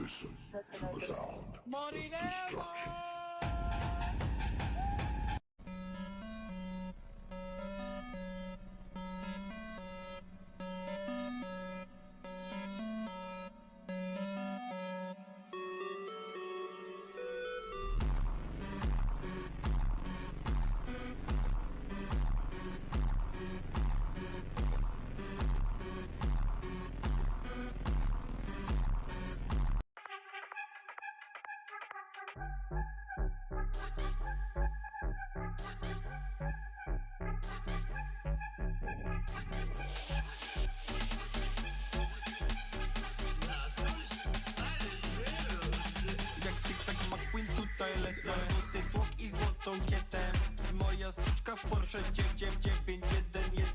Listen to the sound of destruction. Lecę Złoty tłok i złotą kietę. Moja styczka w Porsche 99911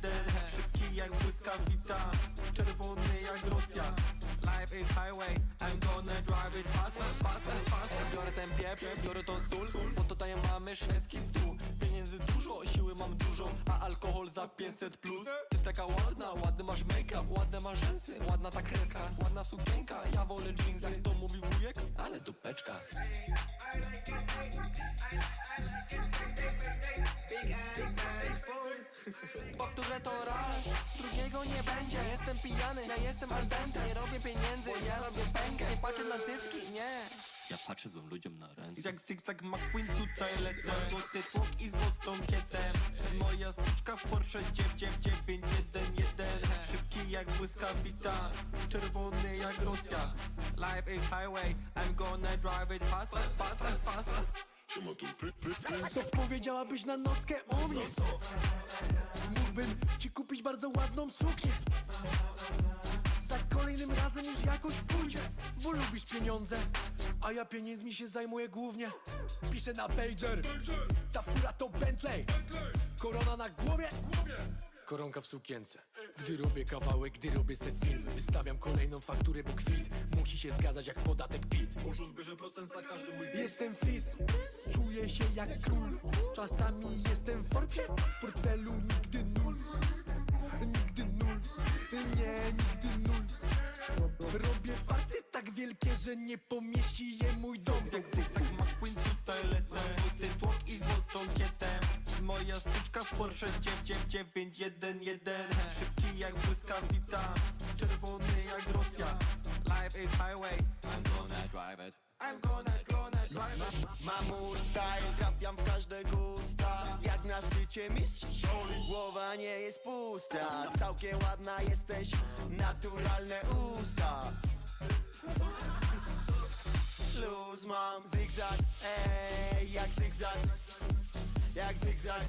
Szybki jak błyskawica Czerwony jak Rosja. Life is highway I'm gonna drive it fast and fast fast Biorę ten pieprz, biorę tą sól Bo tutaj mamy szwedzki stół Pieniędzy dużo, siły mam dużo A alkohol za 500 plus. Ty taka ładna, ładny masz make-up Ładne masz rzęsy, ładna ta kreska Ładna sukienka, ja wolę jeans Jak to mówi wujek, ale dupeczka. Powtórzę to raz, drugiego nie będzie. Jestem pijany, ja jestem al dente robię pieniędzy, ja robię pękę. Nie patrzę na zyski, nie Ja patrzę złym ludziom na ręce. Jak zygzak McQueen tutaj lecę. Złoty tłok i złotą kietę. Moja styczka w Porsche 99911 Szybki jak błyskawica Czerwony jak Rosja. Life is highway I'm gonna drive it fast, fast, fast, fast, fast. Co powiedziałabyś na nockę o mnie? Mógłbym ci kupić bardzo ładną suknię Kolejnym razem już jakoś pójdzie Bo lubisz pieniądze A ja pieniędzmi się zajmuję głównie. Piszę na pager Ta fura to Bentley. Korona na głowie Koronka w sukience. Gdy robię kawałek, gdy robię se film Wystawiam kolejną fakturę, bo kwit Musi się zgadzać jak podatek PIT. Urząd bierze procent za każdy mój Jestem fris, czuję się jak król. Czasami jestem w Forbesie, w portfelu nigdy nul Robię farty tak wielkie, że nie pomieści je mój dom. Jak zygzak McQueen tutaj lecę. Złoty tłok i złotą kietę. Moja styczka w Porsche 99911 Szybki jak błyskawica Czerwony jak Rosja. Life is highway. I'm gonna drive it. I'm gonna drive it Mam mój style, trafiam w każde gusta. Jak na szczycie mistrz Głowa nie jest pusta. Całkiem ładna jesteś, naturalne usta. Luz mam, zigzag, ej, jak zigzag Jak zigzag,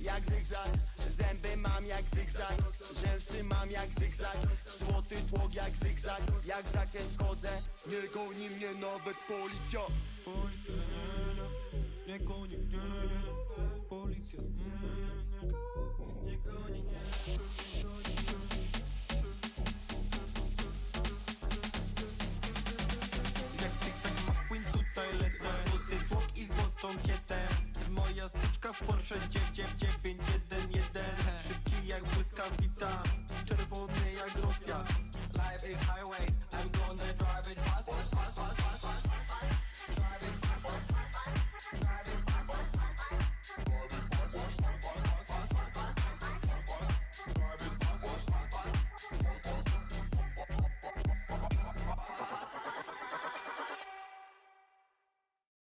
jak, zigzag Zęby mam jak zigzag, rzęsy mam jak zigzag Złoty tłok jak zigzag, jak żakiet wchodzę Nie goni mnie nawet policja. Policja, nie, nie, nie goni, nie, nie, policja, nie, nie, 瞬间